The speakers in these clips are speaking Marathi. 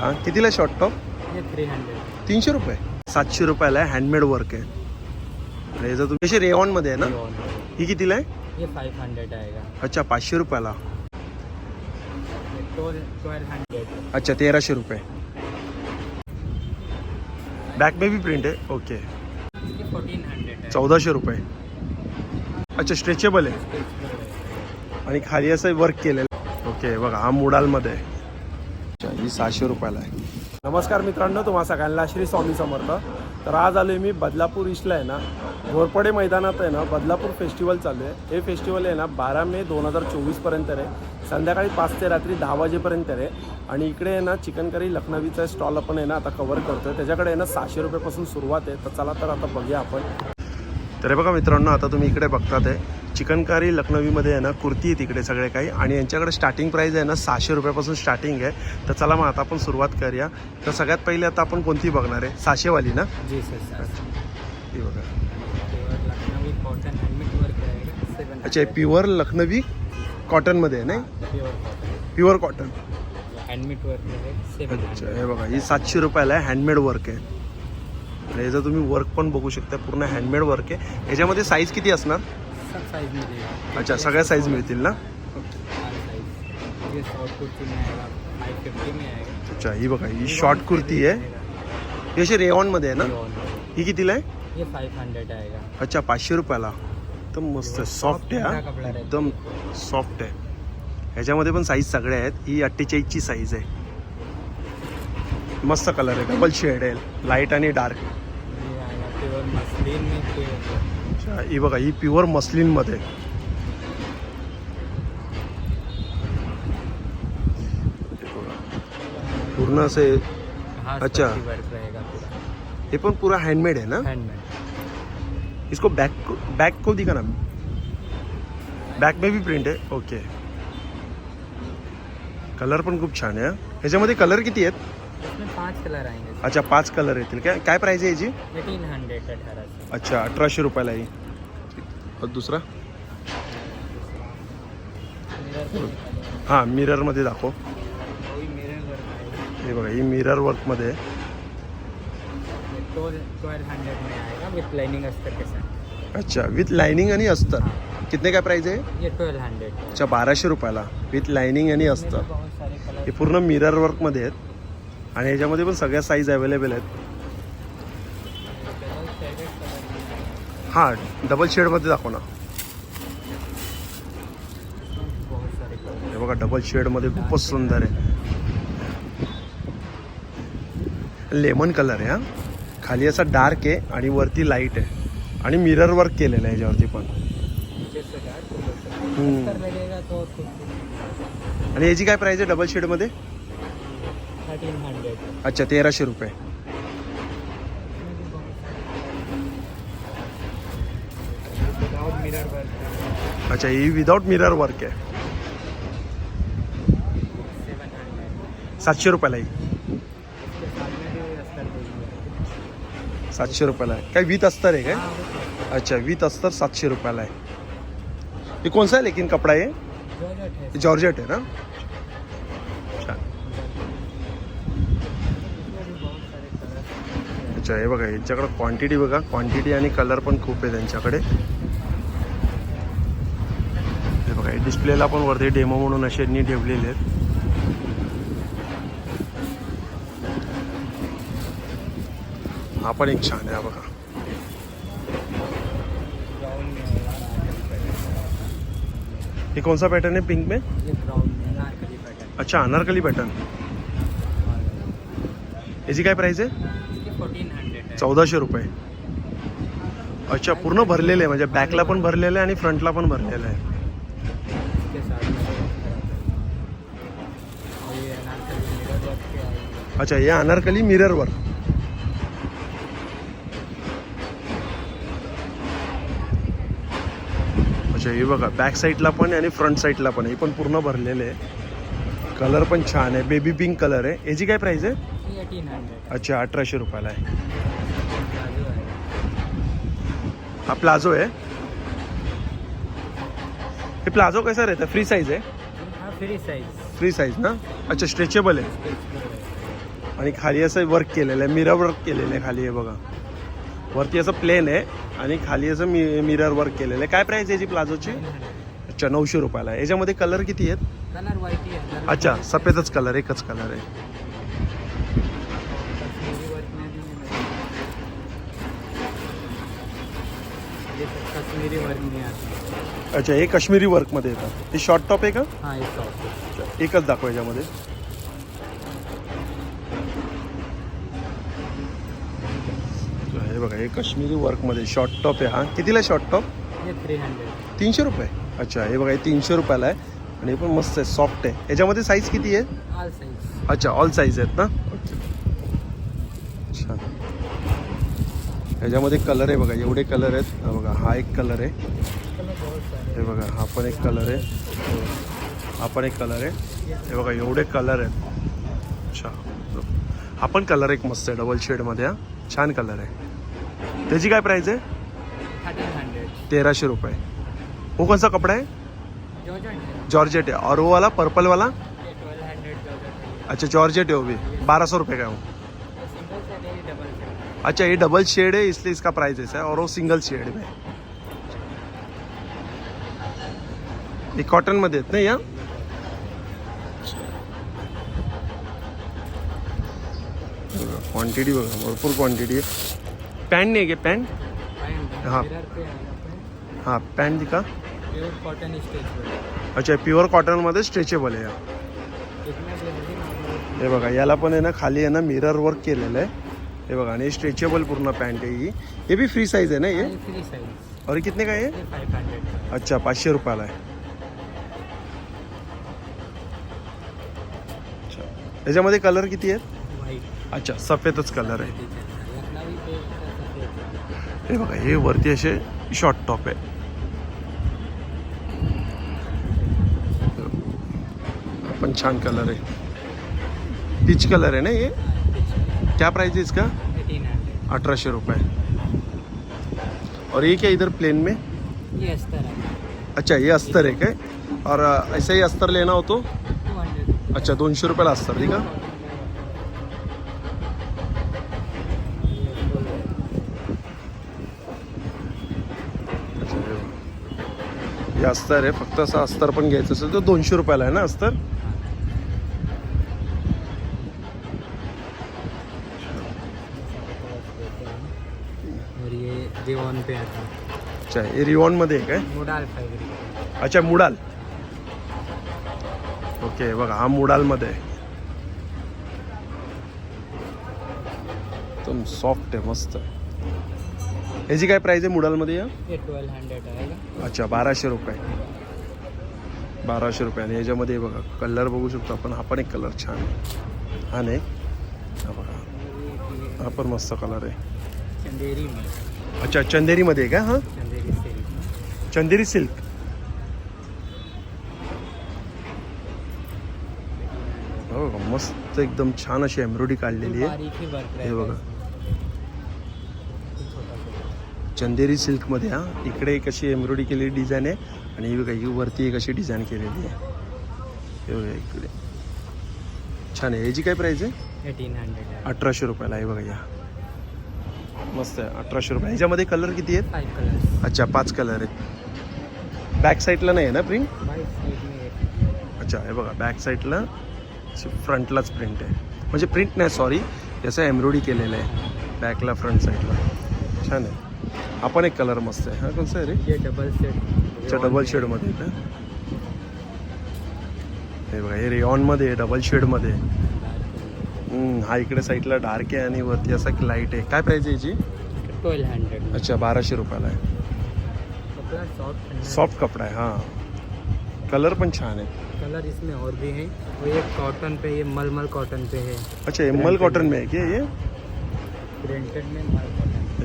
हा कितीला शॉर्ट टॉप थ्री हंड्रेड तीनशे रुपये. सातशे रुपयाला आहे हँडमेड वर्क आहे. आणि याचं तुम्ही असे रेऑनमध्ये आहे ना? ही कितीला आहे? ये फाइव हंड्रेड आएगा अच्छा पाचशे रुपयाला. ये ट्वेल्व हंड्रेड अच्छा तेराशे रुपये. बॅक बेबी प्रिंट आहे? ओके ये फोर्टीन हंड्रेड चौदाशे रुपये. अच्छा स्ट्रेचेबल आहे. आणि खाली असं वर्क केलेलं ओके बघा हा मुडालमध्ये आहे. ही सहाशे रुपयाला आहे. नमस्कार मित्रांनो तुम्हा सगळ्यांना श्री स्वामी समर्थ. तर आज आलो मी बदलापूर ईस्टला आहे ना. घोरपडे मैदानात आहे ना बदलापूर फेस्टिवल चालू आहे. हे फेस्टिवल आहे ना बारा मे दोन हजार चोवीसपर्यंत आहे. संध्याकाळी पाच ते रात्री दहा वाजेपर्यंत आहे. आणि इकडे आहे ना चिकन करी लखनवीचा स्टॉल आपण आहे ना आता कवर करतोय. त्याच्याकडे आहे ना सहाशे रुपयापासून सुरुवात आहे. तर चला तर आता बघूया आपण. तर बघा मित्रांनो आता तुम्ही इकडे बघतात आहे चिकनकारी लखनवीमध्ये आहे ना कुर्ती आहे तिकडे सगळे काही. आणि यांच्याकडे स्टार्टिंग प्राईस आहे ना सहाशे रुपयापासून स्टार्टिंग आहे. तर चला मग आता आपण सुरुवात करूया. तर सगळ्यात पहिले आता आपण कोणती बघणार आहे? सहाशेवाली ना? जी सर ही बघा. अच्छा हे प्युअर लखनवी कॉटनमध्ये आहे नाही? प्युअर कॉटन हैंडमेड वर्क अच्छा हे बघा ही सातशे रुपयाला आहे हँडमेड वर्क आहे. आणि याचं तुम्ही वर्क पण बघू शकता पूर्ण हँडमेड वर्क आहे. याच्यामध्ये साईज किती असणार? सब अच्छा सगळ्या साईज मिळतील ना? हर साइज ये शॉर्ट कुर्ती में आएगा फाइव फिफ्टी में आएगा अच्छा ही बघा ही शॉर्ट कुर्ती आहे. ही अशी रेऑनमध्ये आहे ना. ही कितीला आहे? ये फाइव हंड्रेड आएगा अच्छा पाचशे रुपयाला. एकदम मस्त आहे सॉफ्ट आहे हा. एकदम सॉफ्ट आहे. ह्याच्यामध्ये पण साईज सगळ्या आहेत. ही अठ्ठेचाळीसची साईज आहे. मस्त कलर आहे. डबल शेड आहे. लाइट आणि डार्क ये आएगा प्योर मसलिन में प्योर अच्छा ही बघा ही प्युअर मस्लिनमध्ये. पूर्ण असे अच्छा. हे पण पुरा हँडमेड आहे ना? हैंडमेड इसको बैक बैक को दिखा ना. बॅक में भी प्रिंट आहे ओके कलर पण खूप छान आहे. ह्याच्यामध्ये कलर किती आहेत? पांच कलर अच्छा पाच कलर येतील. काय काय प्राइस आहे याची? एटीन हंड्रेड अच्छा अठराशे रुपयाला ही. दुसरा? हां मिररमध्ये दाखव. मिरर हे बघा ही मिरर वर्कमध्ये अच्छा विथ लायनिंग आणि अस्तर. कितने काय प्राइस आहे? अच्छा बाराशे रुपयाला. विथ लायनिंग आणि अस्तर. हे पूर्ण मिरर वर्कमध्ये आहेत. आणि याच्यामध्ये पण सगळ्या साईज अवेलेबल आहेत. हां डबल शेडमध्ये दाखव ना. हे बघा डबल शेडमध्ये खूपच सुंदर आहे. लेमन कलर आहे हा. खाली असा डार्क आहे आणि वरती लाइट आहे. आणि मिरर वर्क केलेलं आहे याच्यावरती पण. आणि याची काय प्राईस आहे डबल शेडमध्ये अच्छा तेराशे रुपये. अच्छा ही विदाउट मिरर वर्क आहे सेवन हंड्रेड सातशे रुपयाला ही। इसके साथ में भी अस्तर देंगे सातशे रुपयाला आहे काय विथ अस्तर आहे काय? हाँ वो अच्छा विथ अस्तर सातशे रुपयाला आहे ये कौन सा है लेकिन कपड़ा ये? जॉर्जेट है जॉर्जेट है ना? छान इसमें भी बहुत सारे कलर अच्छा हे बघा यांच्याकडे क्वांटिटी बघा. क्वांटिटी आणि कलर पण खूप आहे त्यांच्याकडे. हे डिस्प्लेला पण वरती डेमो म्हणून असे यांनी ठेवलेले आहेत. हा पण एक छान आहे बघा. हे कौन सा पॅटर्न आहे? पिंक में? अच्छा अनारकली पॅटर्न याची काय प्राइस आहे? चौदाशे रुपये. अच्छा पूर्ण भरलेलं आहे. म्हणजे बॅकला पण भरलेलं आहे आणि फ्रंटला पण भरलेलं आहे इसके साथ में भी अस्तर आता है और ये नारकली मिरर वर्क के आएंगे अच्छा हे अनारकली मिररवर. अच्छा हे बघा बॅक साईडला पण आणि फ्रंट साईडला पण हे पण पूर्ण भरलेले आहे. कलर पण छान आहे. बेबी पिंक कलर आहे. याची काय प्राइस आहे? अच्छा अठराशे रुपयाला आहे. है प्लाझो आहे. हे प्लाझो कैसा रहता है फ्री साइज आहे? हाँ फ्री साइज फ्री साइज ना? अच्छा स्ट्रेचेबल आहे. आणि खाली असं वर्क केलेलं आहे मिरर वर्क केलेलं आहे खाली हे बघा. वरती असं प्लेन आहे आणि खाली असं मी मिरर वर्क केलेलं आहे. काय प्राईस आहे याची प्लाझोची अच्छा नऊशे रुपयाला. आहे याच्यामध्ये कलर किती आहेत? कलर व्हाईट कलर अच्छा सफेदच कलर एकच कलर आहे. अच्छा हे काश्मीरी वर्कमध्ये येतात. हे शॉर्ट टॉप आहे का? हाँ एकच दाखवा याच्यामध्ये अच्छा, हे बघा हे काश्मीरी वर्कमध्ये शॉर्ट टॉप आहे हा. कितीला शॉर्ट टॉप थ्री हंड्रेड तीनशे रुपये. अच्छा हे बघा हे तीनशे रुपयाला आहे. आणि हे पण मस्त आहे सॉफ्ट आहे. याच्यामध्ये साईज किती आहे? ऑल साइज अच्छा ऑल साईज आहेत ना? छान याच्यामध्ये कलर आहे बघा एवढे कलर आहेत. हा बघा हा एक कलर आहे. हे बघा हा पण एक कलर आहे. हा पण एक कलर आहे. हे बघा एवढे कलर आहेत. अच्छा हा पण कलर एक मस्त आहे डबल शेडमध्ये हा. छान कलर आहे. त्याची काय प्राइस आहे? तेराशे रुपये. हो कोणचा कपडा आहे? जॉर्जेट आहे. और वो वाला पर्पल वाला अच्छा जॉर्जेट है वो भी बारह सौ रुपये का है? वो अच्छा ये डबल शेड है इसलिए इसका प्राइस ऐसा है और वो सिंगल शेड में हे कॉटनमध्ये आहेत ना या? क्वांटिटी बघा भरपूर क्वांटिटी आहे. पॅन्ट नाही आहे पॅन्ट पैंट हाँ। हां पॅन्ट दिखा। प्योर कॉटन अच्छा प्युअर कॉटनमध्ये स्ट्रेचेबल आहे हा. कितना हे बघा याला पण आहे ना खाली आहे ना मिरर वर्क केलेलं आहे. हे बघा आणि स्ट्रेचेबल पूर्ण पॅन्ट आहे ही. हे भी फ्री साईज आहे ना फ्री और कितने का है ये ये फाइव हंड्रेड अच्छा पाचशे रुपयाला आहे. अच्छा. याच्यामध्ये कलर किती आहेत? अच्छा सफेदच कलर आहे. हे बघा हे वरती असे शॉर्ट टॉप आहे. हा पण छान कलर आहे. पीच कलर आहे ना ये क्या प्राइस है इसका? अठारहशे रुपये. और ये क्या इधर प्लेन में? ये अस्तर है। अच्छा ये अस्तर है काय? और ऐसा ही अस्तर लेना हो तो? अच्छा दोनशे रुपयाला अस्तर ठीक आहे हे अस्तर आहे. फक्त असं अस्तर पण घ्यायचं असेल तर दोनशे रुपयाला आहे ना अस्तर? और ये रिवॉन पे आता अच्छा हे रिवॉनमध्ये आहे काय? मोडाल अच्छा मुडाल. ओके बघा हा मुडालमध्ये आहे. एकदम सॉफ्ट आहे मस्त आहे. ह्याची काय प्राईस आहे मुडालमध्ये या? ट्वेल्व हंड्रेड अच्छा बाराशे रुपये. बाराशे रुपये. आणि याच्यामध्ये बघा कलर बघू शकतो आपण. हा पण एक कलर छान आहे. हा नाही. हा बघा. हा पण मस्त कलर आहे. चंदेरी अच्छा चंदेरीमध्ये आहे का? हा? चंदेरी सिल्क चंदेरी सिल्क हो मस्त एकदम छान अशी एम्ब्रॉयडरी काढलेली आहे. हे बघा. रहेगा चंदेरी सिल्कमध्ये हा. इकडे एक अशी एम्ब्रॉयडरी केलेली डिझाईन आहे. आणि ही बघा ही वरती एक अशी डिझाईन केलेली आहे. हे बघा इकडे. छान आहे. याची काय प्राईस आहे? एटीन हंड्रेड अठराशे रुपयाला आहे बघा या. मस्त आहे. अठराशे रुपये. ह्याच्यामध्ये कलर किती आहेत? अच्छा पाच कलर आहेत. बॅक साईडला नाही आहे ना प्रिंट अच्छा हे बघा. बॅक साईडला फ्रंटलाच प्रिंट आहे. म्हणजे प्रिंट नाही सॉरी याचं एम्ब्रॉयडरी केलेलं आहे. बॅकला फ्रंट साईडला छान आहे. हा पण एक कलर मस्त आहे. हा कोणचा आहे रे? डबल अच्छा डबल शेडमध्ये का? हे बघा हे रेऑनमध्ये आहे डबल शेडमध्ये आहे. हम्म, हा इकडे साईडला डार्क आहे आणि वरती असा लाईट आहे. काय प्राईस आहे याची? ट्वेल्व हंड्रेड अच्छा बाराशे रुपयाला आहे. सॉफ्ट सॉफ्ट कपडा आहे हाँ. कलर पण छान आहे. कलर इसमें और भी हैं। वो ये कॉटन पे ये मलमल कॉटन पे है। अच्छा हे मल कॉटन में आहे की हे प्रिंटेड में मल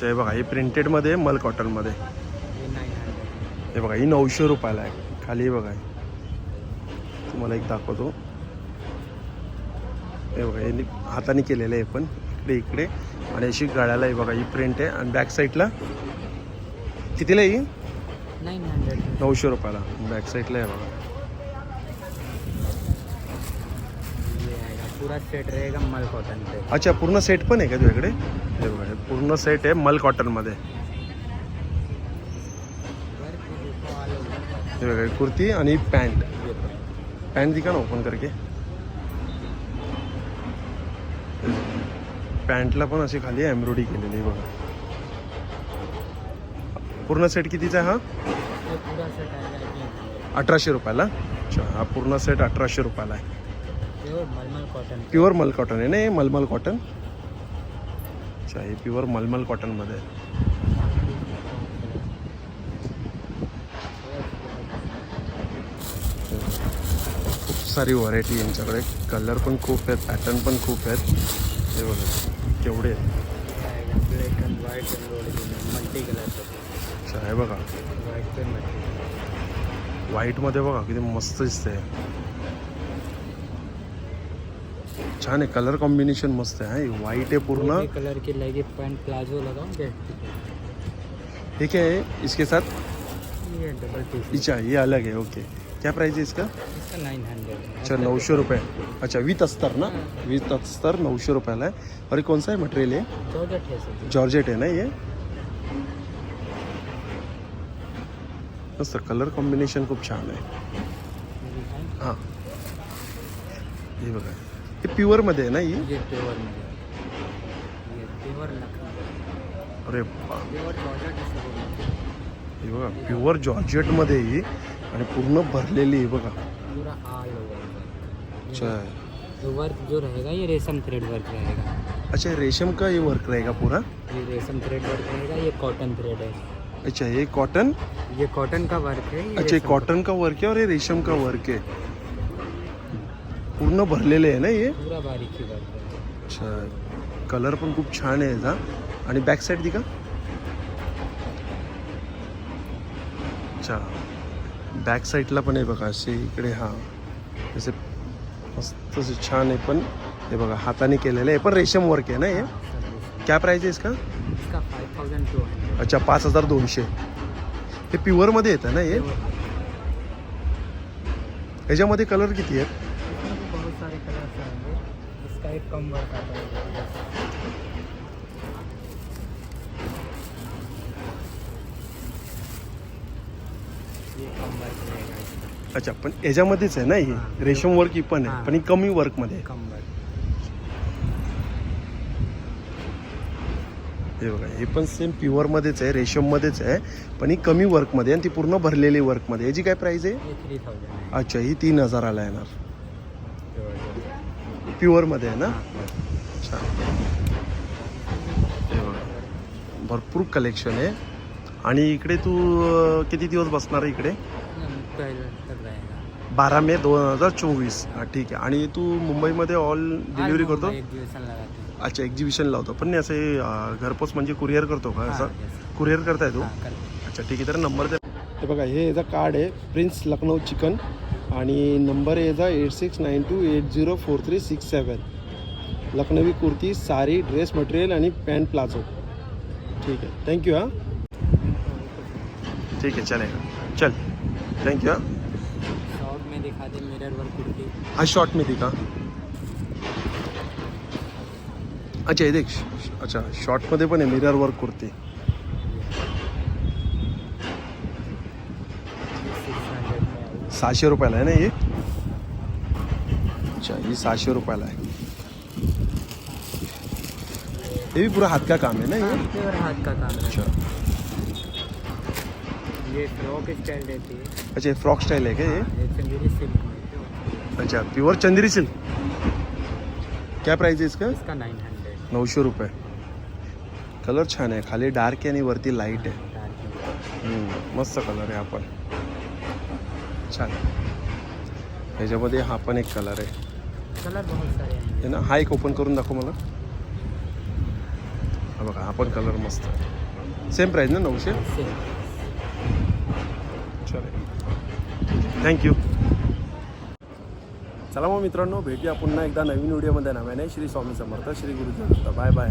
अच्छा हे बघा हे प्रिंटेडमध्ये आहे मल कॉटनमध्ये हे बघा ही नऊशे रुपयाला आहे. खाली बघा. तुम्हाला एक दाखवतो. हे बघा हे हाताने केलेलं आहे पण. इकडे इकडे. आणि अशी गळ्याला आहे बघा ही प्रिंट आहे. आणि बॅक साईडला कितीला आहे ही? हंड्रेड. नऊशे रुपयाला. बॅक साईडला आहे बघा ये आएगा पूरा सेट रहेगा मल कॉटन पे। अच्छा पूर्ण सेट पण आहे का तुझ्याकडे? पूर्ण सेट आहे मल कॉटनमध्ये कुर्ती आणि पॅन्ट. पॅन्ट दिखा ना ओपन करके. पॅन्टला पण अशी खाली एम्ब्रॉयडरी केलेली आहे बघा. पूर्ण सेट कितीचा हा. अठराशे रुपयाला. अच्छा हा पूर्ण सेट अठराशे रुपयाला आहे. प्योर मलमल कॉटन प्युअर मल कॉटन आहे ना हे मलमल कॉटन अच्छा हे प्युअर मलमल कॉटनमध्ये आहे. खूप सारी व्हरायटी यांच्याकडे. कलर पण खूप आहेत पॅटर्न पण खूप आहेत. हे बघा केवढे आहेत. ब्लैक एंड मल्टी कलर अच्छा हे बघा. वाइट पे मल्टी व्हाईटमध्ये बघा किती मस्त दिसते छान आहे कलर कॉम्बिनेशन मस्त आहे हा व्हाईट आहे पूर्ण। कलर की लगी पैंट प्लाजो लगाओगे हे क्या है इसके साथ? ये डबल पीस अच्छा ये अलग है ओके क्या प्राइस है इसका? इसका नाइन हंड्रेड अच्छा नऊशे रुपये अच्छा विथ अस्तर ना? विथ अस्तर नऊशे रुपयाला आहे और ये कौन सा है? मटेरियल है? चौदह है सर। जॉर्जेट है ना ये? मस्त कलर कॉम्बिनेशन खूप छान आहे हाँ। हे बघा। प्युअरमध्ये आहे ना ही? ये प्योर में ये प्योर लखनऊ. अरे बा प्योर जॉर्जेट इसको बोलते हे बघा प्युअर जॉर्जेटमध्ये ही आणि पूर्ण भरलेली आहे बघा. पूरा ऑल ओवर अच्छा. जो वर्क जो रहेगा ये रेशम थ्रेड वर्क रहेगा. अच्छा रेशम का ये वर्क रहेगा पूरा? ये रेशम थ्रेड वर्क रहेगा ये कॉटन थ्रेड है. अच्छा ये कॉटन ये कॉटन का वर्क है ये अच्छा ये रेशम कॉटन का वर्क है और ये रेशम का वर्क है. पूर्ण भरलेले आहे ना पूरा बारीकी है अच्छा. कलर पण खूप छान आहे याचा. आणि बॅक साईड दी का अच्छा बॅक साईडला पण आहे बघा असे इकडे हा. असे मस्त असे छान आहे पण. हे बघा हाताने केलेलं आहे. पण रेशम वर्क आहे ना हे। क्या प्राइस आहे इसका? अच्छा पाच हजार दोनशे. हे प्युअरमध्ये येतं ना हे? ह्याच्यामध्ये कलर किती आहेत? एक कम वर्क आता है ये कम वर्क रहेगा इसका अच्छा पण याच्यामध्येच आहे ना ही. रेशम वर्क ही पण आहे हां. पण ही कमी वर्कमध्ये आहे. कम वर्क. हे बघा हे पण सेम प्युअरमध्येच आहे रेशममध्येच आहे पण ही कमी वर्कमध्ये आणि ती पूर्ण भरलेली वर्कमध्ये याची काय प्राईस आहे? है अच्छा ही तीन हजाराला येणार. प्युअरमध्ये आहे ना? भरपूर कलेक्शन आहे. आणि इकडे तू किती दिवस बसणार आहे इकडे? बारा मे दोन हजार चोवीस. हां ठीक आहे. आणि तू मुंबईमध्ये ऑल डिलिव्हरी करतो? अच्छा एक्झिबिशन लावतो पण नाही असे घरपोच म्हणजे कुरिअर करतो का? हाँ, असं. कुरिअर करताय तू? अच्छा ठीक आहे. तर नंबर द्या हे बघा हे याचा कार्ड आहे. प्रिन्स लखनौ चिकन आणि नंबर आहे याचा eight six nine two eight zero four three six seven Lucknowi kurti sari dress material आणि पॅन्ट प्लाझो ठीक आहे. थँक्यू हां. ठीक आहे चलेगा. चल. थँक्यू हां. शॉर्ट में दिखा दे मिरर वर्क कुर्ती. हा शॉर्ट में दिखा. अच्छा हे देख अच्छा शॉर्टमध्ये पण आहे मिरर वर्क कुर्ती. सहाशे रुपयाला आहे ना ही अच्छा ही सहाशे रुपयाला आहे हे भी पूरा हात का काम आहे ना ये? प्योर हाथ का काम अच्छा। ये फ्रॉक स्टाइल रहती है। अच्छा हे फ्रॉक का हे ये? चंदेरी सिल्क अच्छा प्युअर चंदेरी सिल्क? क्या प्राइस आहे इसका? इसका नाइन हंड्रेड नऊशे रुपये कलर छान आहे खाली डार्क आहे आणि वरती लाईट आहे हम्म, मस्त कलर आहे हा पण छान ह्याच्यामध्ये हा पण एक कलर आहे. कलर बहुत सारे हैं. हे ना हा एक ओपन करून दाखव मला. हा बघा हा पण कलर मस्त आहे. सेम प्राईस ना नऊशे? चालेल थँक्यू चला मग मित्रांनो भेटूया पुन्हा एकदा नवीन व्हिडिओमध्ये नव्याने श्री स्वामी समर्थ श्री गुरुजी. Bye bye